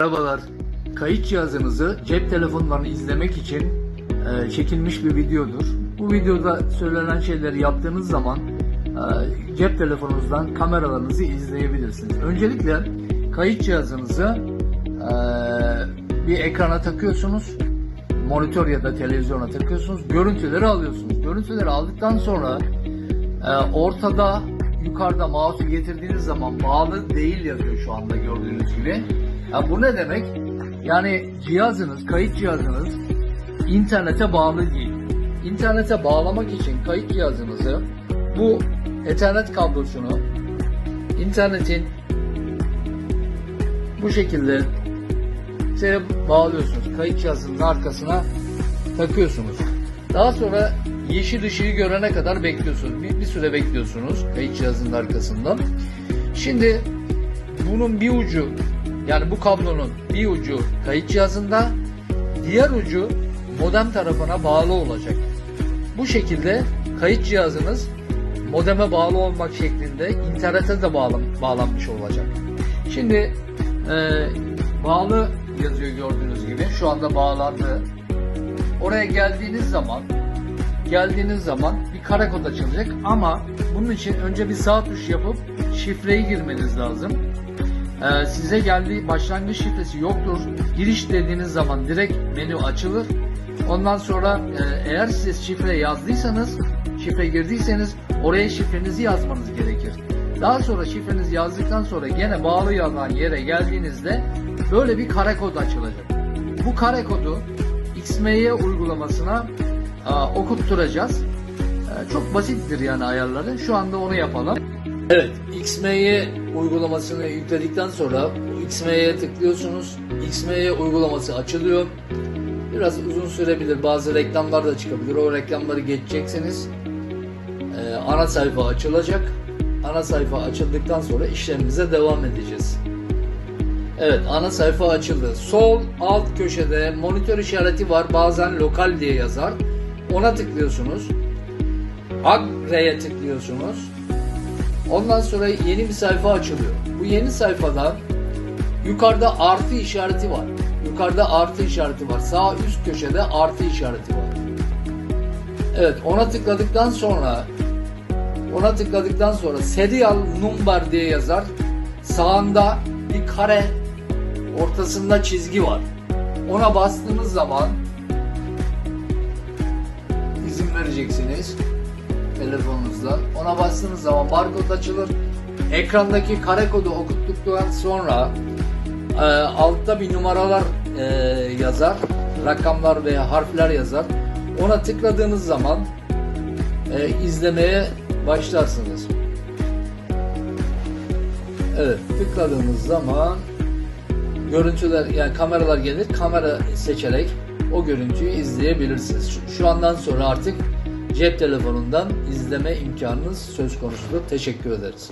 Merhabalar. Kayıt cihazınızı cep telefonlarını izlemek için e, çekilmiş bir videodur. Bu videoda söylenen şeyleri yaptığınız zaman e, cep telefonunuzdan kameralarınızı izleyebilirsiniz. Öncelikle kayıt cihazınızı e, bir ekrana takıyorsunuz. Monitör ya da televizyona takıyorsunuz. Görüntüleri alıyorsunuz. Görüntüleri aldıktan sonra e, ortada yukarıda mouse'u getirdiğiniz zaman bağlı değil yazıyor şu anda gördüğünüz gibi. Ya bu ne demek? Yani cihazınız, kayıt cihazınız internete bağlı değil. İnternete bağlamak için kayıt cihazınızı bu Ethernet kablosunu internetin bu şekilde şeye bağlıyorsunuz. Kayıt cihazının arkasına takıyorsunuz. Daha sonra yeşil ışığı görene kadar bekliyorsunuz. Bir, bir süre bekliyorsunuz kayıt cihazının arkasında. Şimdi bunun bir ucu yani bu kablonun bir ucu kayıt cihazında diğer ucu modem tarafına bağlı olacak. Bu şekilde kayıt cihazınız modeme bağlı olmak şeklinde internete de bağlan, bağlanmış olacak. Şimdi e, bağlı yazıyor gördüğünüz gibi. Şu anda bağlandı. Oraya geldiğiniz zaman geldiğiniz zaman bir kare kod açılacak ama bunun için önce bir sağ tuş yapıp şifreyi girmeniz lazım. Ee, size geldiği başlangıç şifresi yoktur. Giriş dediğiniz zaman direkt menü açılır. Ondan sonra e, eğer siz şifre yazdıysanız, şifre girdiyseniz oraya şifrenizi yazmanız gerekir. Daha sonra şifrenizi yazdıktan sonra gene bağlı yazan yere geldiğinizde böyle bir kare kod açılacak. Bu kare kodu XMY uygulamasına a, okutturacağız. E, çok basittir yani ayarları. Şu anda onu yapalım. Evet, XMY uygulamasını yükledikten sonra XMY'ye tıklıyorsunuz. XMY uygulaması açılıyor. Biraz uzun sürebilir. Bazı reklamlar da çıkabilir. O reklamları geçeceksiniz. Ee, ana sayfa açılacak. Ana sayfa açıldıktan sonra işlemimize devam edeceğiz. Evet, ana sayfa açıldı. Sol alt köşede monitör işareti var. Bazen lokal diye yazar. Ona tıklıyorsunuz. Agre'ye tıklıyorsunuz. Ondan sonra yeni bir sayfa açılıyor. Bu yeni sayfada yukarıda artı işareti var. Yukarıda artı işareti var. Sağ üst köşede artı işareti var. Evet ona tıkladıktan sonra ona tıkladıktan sonra serial number diye yazar. Sağında bir kare ortasında çizgi var. Ona bastığınız zaman izin vereceksiniz telefonunuzdan. Ona bastığınız zaman barkod açılır. Ekrandaki kare kodu okuttuktan sonra e, altta bir numaralar e, yazar. Rakamlar veya harfler yazar. Ona tıkladığınız zaman e, izlemeye başlarsınız. Evet, tıkladığınız zaman görüntüler yani kameralar gelir. Kamera seçerek o görüntüyü izleyebilirsiniz. Şu, şu andan sonra artık cep telefonundan izleme imkanınız söz konusudur. Teşekkür ederiz.